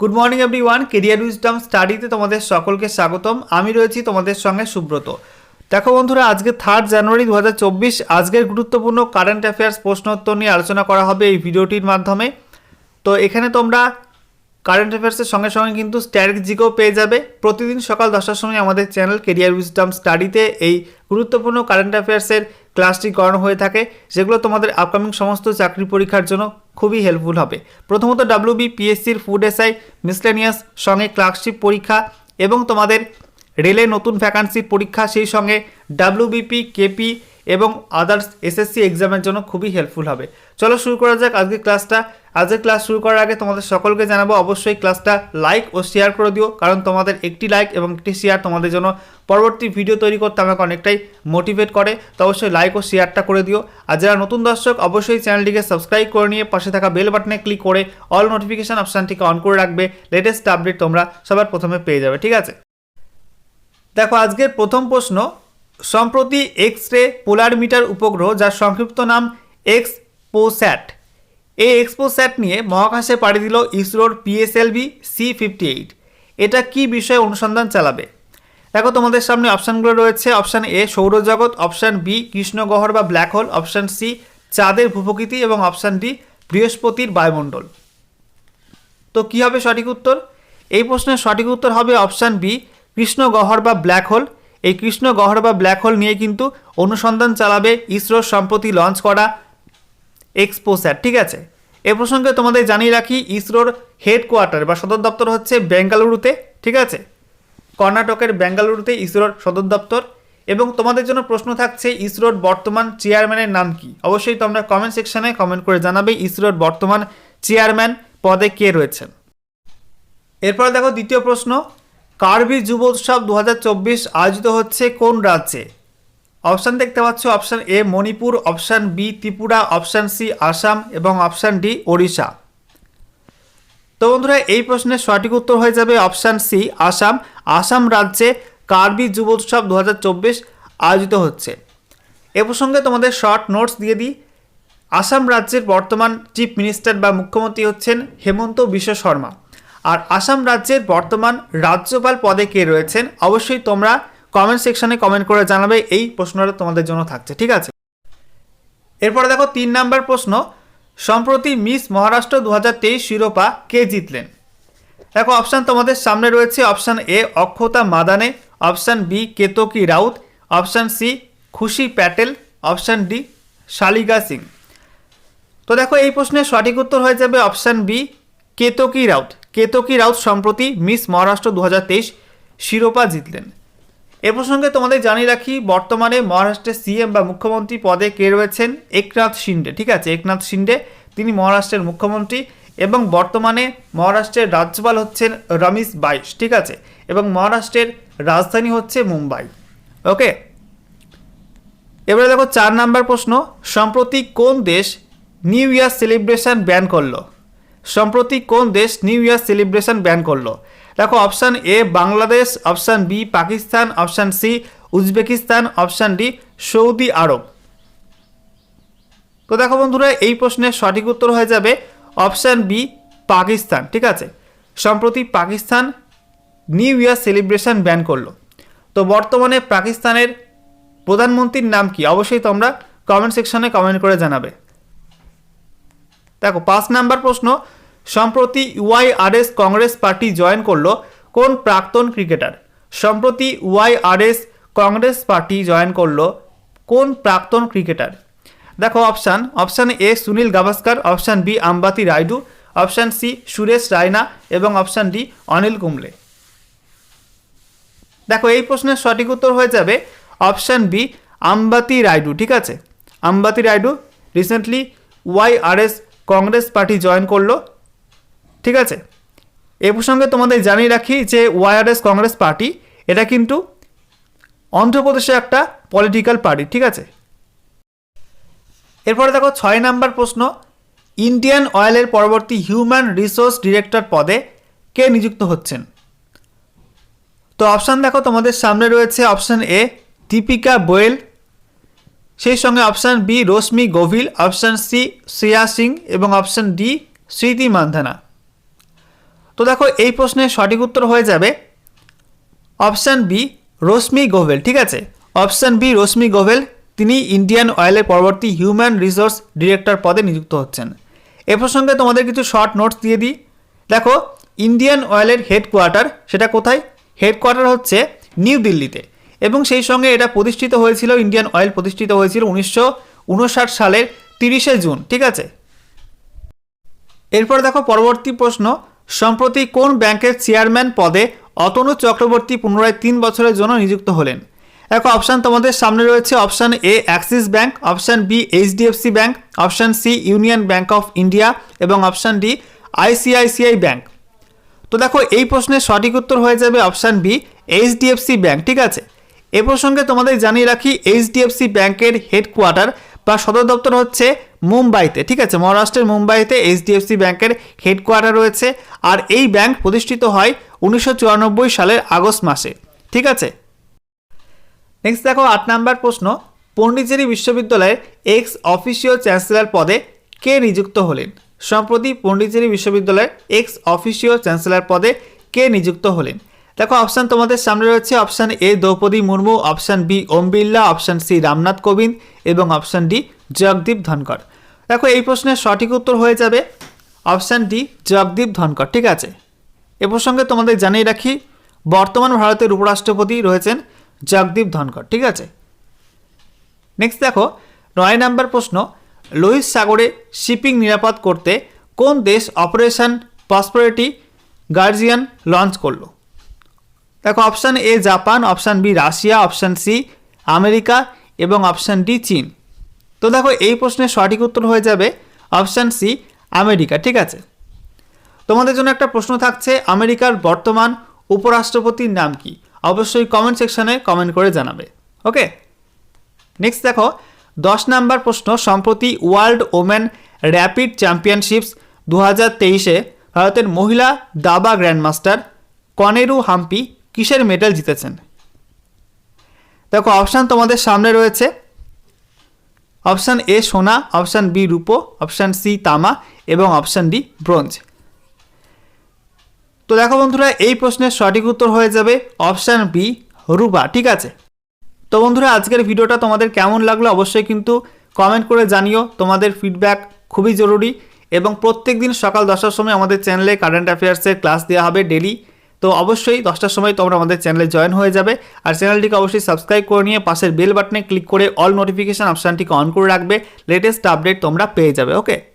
Good morning everyone career wisdom স্টাডিতে তোমাদের সকলকে স্বাগতম। আমি রয়েছি তোমাদের সঙ্গে সুব্রত। দেখো বন্ধুরা, আজকে থার্ড জানুয়ারি দু হাজার চব্বিশ, আজকের গুরুত্বপূর্ণ কারেন্ট অ্যাফেয়ার্স প্রশ্নোত্তর নিয়ে আলোচনা করা হবে এই ভিডিওটির মাধ্যমে। তো এখানে তোমরা কারেন্ট অ্যাফেয়ার্সের সঙ্গে সঙ্গে কিন্তু স্ট্র্যাটেজিকেও পেয়ে যাবে। প্রতিদিন সকাল দশটার সময় আমাদের চ্যানেল কেরিয়ার উইজডম স্টাডিতে এই গুরুত্বপূর্ণ কারেন্ট অ্যাফেয়ার্সের ক্লাসটি করানো হয়ে থাকে, যেগুলো তোমাদের আপকামিং সমস্ত চাকরি পরীক্ষার জন্য খুবই হেল্পফুল হবে। প্রথমত ডাব্লিউবি পিএসসির ফুড এসআই মিসলেনিয়াস সঙ্গে ক্লার্কশিপ পরীক্ষা এবং তোমাদের রেলে নতুন ভ্যাকান্সির পরীক্ষা, সেই সঙ্গে ডাব্লিউবিপি কেপি এবং আদার্স এসএসসি এক্সামের জন্য খুবই হেল্পফুল হবে। চলো শুরু করা যাক আজকের ক্লাসটা আজকের ক্লাস শুরু করার আগে তোমাদের সকলকে জানাব, অবশ্যই ক্লাসটা লাইক ও শেয়ার করে দিও, কারণ তোমাদের একটি লাইক এবং একটি শেয়ার তোমাদের জন্য পরবর্তী ভিডিও তৈরি করতে আমাকে অনেকটাই মোটিভেট করে, তো অবশ্যই লাইক ও শেয়ারটা করে দিও। আর যারা নতুন দর্শক, অবশ্যই চ্যানেলটিকে সাবস্ক্রাইব করে নিয়ে পাশে থাকা বেল বাটনে ক্লিক করে অল নোটিফিকেশান অপশানটিকে অন করে রাখবে লেটেস্ট আপডেট তোমরা সবার প্রথমে পেয়ে যাবে, ঠিক আছে? দেখো, আজকের প্রথম প্রশ্ন সম্প্রতি এক্স রে পোলার মিটার উপগ্রহ যার সংক্ষিপ্ত নাম এক্স পোস্যাট এই এক্সপোস্যাট নিয়ে মহাকাশে পাড়ি দিল ইসরোর পিএসএলভি সি ফিফটি এইট এটা কি বিষয়ে অনুসন্ধান চালাবে? দেখো, তোমাদের সামনে অপশানগুলো রয়েছে। অপশান এ সৌরজগৎ। অপশান বি কৃষ্ণগহ্বর বা ব্ল্যাক হোল। অপশান সি চাঁদের ভূপ্রকৃতি। এবং অপশান ডি বৃহস্পতির বায়ুমণ্ডল। তো কী হবে সঠিক উত্তর? এই প্রশ্নের সঠিক উত্তর হবে অপশান বি কৃষ্ণগহ্বর বা ব্ল্যাক হোল। এই কৃষ্ণগহ্বর বা ব্ল্যাক হোল নিয়ে কিন্তু অনুসন্ধান চালাবে ইসরোর সম্প্রতি লঞ্চ করা এক্সপোস্যাট ঠিক আছে? এ প্রসঙ্গে তোমাদের জানিয়ে রাখি, ইসরোর হেডকোয়ার্টার বা সদর দপ্তর হচ্ছে বেঙ্গালুরুতে, ঠিক আছে? কর্ণাটকের বেঙ্গালুরুতে ইসরোর সদর দপ্তর। এবং তোমাদের জন্য প্রশ্ন থাকছে, ইসরোর বর্তমান চেয়ারম্যানের নাম কি? অবশ্যই তোমরা কমেন্ট সেকশনে কমেন্ট করে জানাবে, ইসরোর বর্তমান চেয়ারম্যান পদে কে রয়েছেন। এরপর দেখো দ্বিতীয় প্রশ্ন। কার্বি যুব উৎসব দু হাজার চব্বিশ আয়োজিত হচ্ছে কোন রাজ্যে? অপশান দেখতে পাচ্ছ, option A Manipur, option B Tripura, option C Assam এবং অপশান ডি ওড়িশা। তো বন্ধুরা, এই প্রশ্নের সঠিক উত্তর হয়ে যাবে অপশান সি আসাম। আসাম রাজ্যে কার্বি যুব উৎসব দু হাজার চব্বিশ আয়োজিত হচ্ছে। এ প্রসঙ্গে তোমাদের শর্ট নোটস দিয়ে দিই। আসাম রাজ্যের বর্তমান চিফ মিনিস্টার বা মুখ্যমন্ত্রী হচ্ছেন হেমন্ত বিশ্ব শর্মা। আর আসাম রাজ্যের বর্তমান রাজ্যপাল পদে কে রয়েছেন? অবশ্যই তোমরা কমেন্ট সেকশনে কমেন্ট করে জানাবে। এই প্রশ্নটা তোমাদের জন্য থাকছে, ঠিক আছে? এরপরে দেখো, তিন নাম্বার প্রশ্ন। সম্প্রতি মিস মহারাষ্ট্র দু হাজার তেইশ শিরোপা কে জিতলেন? দেখো অপশান তোমাদের সামনে রয়েছে। Option A Akshata Madane. Option B Ketaki Raut. Option C Khushi Patel. Option D Shaliga Singh. তো দেখো, এই প্রশ্নের সঠিক উত্তর হয়ে যাবে অপশান বি কেতকি রাউত। কেতকি রাউত সম্প্রতি মিস মহারাষ্ট্র দু হাজার তেইশ শিরোপা জিতলেন। এ প্রসঙ্গে তোমাদের জানিয়ে রাখি, বর্তমানে মহারাষ্ট্রের সিএম বা মুখ্যমন্ত্রী পদে কে রয়েছেন? একনাথ শিন্ডে, ঠিক আছে? একনাথ শিন্ডে, তিনি মহারাষ্ট্রের মুখ্যমন্ত্রী এবং বর্তমানে মহারাষ্ট্রের রাজ্যপাল হচ্ছেন রমেশ বাইশ, ঠিক আছে? এবং মহারাষ্ট্রের রাজধানী হচ্ছে মুম্বাই। ওকে? এবারে দেখো চার নাম্বার প্রশ্ন, সম্প্রতি কোন দেশ নিউ ইয়ার সেলিব্রেশন ব্যান করল? সম্প্রতি কোন দেশ নিউ ইয়ার সেলিব্রেশন ব্যান করল? দেখো, option A Bangladesh, option B Pakistan, option C Uzbekistan, option D Saudi Arab. তো দেখো বন্ধুরা, এই প্রশ্নের সঠিক উত্তর হয়ে যাবে অপশান বি পাকিস্তান, ঠিক আছে? সম্প্রতি Pakistan new year celebration ban করল। তো বর্তমানে পাকিস্তানের প্রধানমন্ত্রীর নাম কি? অবশ্যই তোমরা কমেন্ট সেকশনে কমেন্ট করে জানাবে। দেখো, পাঁচ নাম্বার প্রশ্ন, সম্প্রতি ওয়াইআরএস কংগ্রেস পার্টি জয়েন করল কোন প্রাক্তন ক্রিকেটার? সম্প্রতি ওয়াইআরএস কংগ্রেস পার্টি জয়েন করল কোন প্রাক্তন ক্রিকেটার? দেখো option option A Sunil Gavaskar option B Ambati Rayudu option C Suresh Raina এবং অপশান ডি অনিল কুম্বলে। দেখো, এই প্রশ্নের সঠিক উত্তর হয়ে যাবে অপশান বি আম্বাতি রায়ডু ঠিক আছে? আম্বাতি রায়ডু রিসেন্টলি ওয়াইআরএস কংগ্রেস পার্টি জয়েন করল। ঠিক আছে? এ প্রসঙ্গে তোমাদের জানিয়ে রাখি যে ওয়াইআরএস কংগ্রেস পার্টি, এটা কিন্তু অন্ধ্রপ্রদেশে একটা পলিটিক্যাল পার্টি ঠিক আছে? এরপরে দেখো, ছয় নাম্বার প্রশ্ন। ইন্ডিয়ান অয়েলের পরবর্তী হিউম্যান রিসোর্স ডিরেক্টর পদে কে নিযুক্ত হচ্ছেন? তো অপশান দেখো, তোমাদের সামনে রয়েছে অপশান এ দীপিকা গোয়েল সেই সঙ্গে option B Rashmi Govil option C Shreya Singh এবং অপশান ডি স্মৃতি মান্ধানা তো দেখো, এই প্রশ্নের সঠিক উত্তর হয়ে যাবে অপশান বি রশ্মি গোভেল ঠিক আছে? অপশান বি রশ্মি গোভেল তিনি ইন্ডিয়ান অয়েলের পরবর্তী হিউম্যান রিসোর্স ডিরেক্টর পদে নিযুক্ত হচ্ছেন। এ প্রসঙ্গে তোমাদের কিছু শর্ট নোটস দিয়ে দিই। দেখো ইন্ডিয়ান অয়েলের হেডকোয়ার্টার সেটা কোথায়? হেডকোয়ার্টার হচ্ছে নিউ দিল্লিতে এবং সেই সঙ্গে এটা প্রতিষ্ঠিত হয়েছিল ইন্ডিয়ান অয়েল প্রতিষ্ঠিত হয়েছিল উনিশশো উনষাট সালের তিরিশে জুন, ঠিক আছে? এরপর দেখো পরবর্তী প্রশ্ন, সম্প্রতি কোন ব্যাংকের চেয়ারম্যান পদে অতনু চক্রবর্তী পুনরায় তিন বছরের জন্য নিযুক্ত হলেন? দেখো অপশান তোমাদের সামনে রয়েছে, option A Axis bank option B HDFC bank option C Union bank of India এবং অপশান ডি আইসিআইসিআই ব্যাংক তো দেখো এই প্রশ্নের সঠিক উত্তর হয়ে যাবে অপশান বি এইচডিএফসি ব্যাংক ঠিক আছে? এ প্রসঙ্গে তোমাদের জানিয়ে রাখি, এইচডিএফসি ব্যাংকের হেডকোয়ার্টার বা সদর দপ্তর হচ্ছে মুম্বাইতে, ঠিক আছে? মহারাষ্ট্রের মুম্বাইতে এইচডিএফসি ব্যাংকের হেডকোয়ার্টার রয়েছে আর এই ব্যাংক প্রতিষ্ঠিত হয় উনিশশো চুরানব্বই সালের আগস্ট মাসে, ঠিক আছে? নেক্সট দেখো আট নাম্বার প্রশ্ন। পণ্ডিচেরি বিশ্ববিদ্যালয়ের এক্স অফিসিয়াল চ্যান্সেলর পদে কে নিযুক্ত হলেন? সম্প্রতি পণ্ডিচেরি বিশ্ববিদ্যালয়ের এক্স অফিসিয়াল চ্যান্সেলর পদে কে নিযুক্ত হলেন? দেখো অপশান তোমাদের সামনে রয়েছে option A Droupadi Murmu option B Om Birla option C Ramnath Kovind এবং অপশান ডি জগদীপ ধনকর দেখো, এই প্রশ্নের সঠিক উত্তর হয়ে যাবে অপশান ডি জগদীপ ধনকর ঠিক আছে? এ প্রসঙ্গে তোমাদের জানিয়ে রাখি, বর্তমান ভারতের উপরাষ্ট্রপতি রয়েছেন জগদীপ ধনকর ঠিক আছে? নেক্সট দেখো, নয় নাম্বার প্রশ্ন, লোহিত সাগরে শিপিং নিরাপদ করতে কোন দেশ অপারেশন প্রসপারিটি গার্জিয়ান লঞ্চ করল? দেখো option A Japan, option B Russia, option C America এবং অপশান ডি চীন। তো দেখো এই প্রশ্নের সঠিক উত্তর হয়ে যাবে অপশান সি আমেরিকা, ঠিক আছে? তোমাদের জন্য একটা প্রশ্ন থাকছে, আমেরিকার বর্তমান উপরাষ্ট্রপতির নাম কি? অবশ্যই কমেন্ট সেকশনে কমেন্ট করে জানাবে ওকে নেক্সট দেখো, দশ নাম্বার প্রশ্ন, সম্প্রতি ওয়ার্ল্ড ওমেন র্যাপিড চ্যাম্পিয়নশিপস দু হাজার তেইশে ভারতের মহিলা দাবা গ্র্যান্ডমাস্টার কনেরু হাম্পি কিসের মেডেল জিতেছেন? দেখো, অপশান তোমাদের সামনে রয়েছে। অপশান এ সোনা, অপশান বি রূপো, অপশান সি তামা এবং অপশান ডি ব্রোঞ্জ। তো দেখো বন্ধুরা, এই প্রশ্নের সঠিক উত্তর হয়ে যাবে অপশান বি, রূপা। ঠিক আছে? তো বন্ধুরা, আজকের ভিডিওটা তোমাদের কেমন লাগল অবশ্যই কিন্তু কমেন্ট করে জানিও। তোমাদের ফিডব্যাক খুবই জরুরি এবং প্রত্যেক দিন সকাল দশটার সময় আমাদের চ্যানেলে কারেন্ট অ্যাফেয়ার্সের ক্লাস দেওয়া হবে ডেলি তো অবশ্যই দশটার সময় তোমরা আমাদের চ্যানেলে জয়েন হয়ে যাবে। আর চ্যানেলটিকে অবশ্যই সাবস্ক্রাইব করে নিয়ে পাশের বেল বাটনে ক্লিক করে অল নোটিফিকেশান অপশানটিকে অন করে রাখবে। লেটেস্ট আপডেট তোমরা পেয়ে যাবে ওকে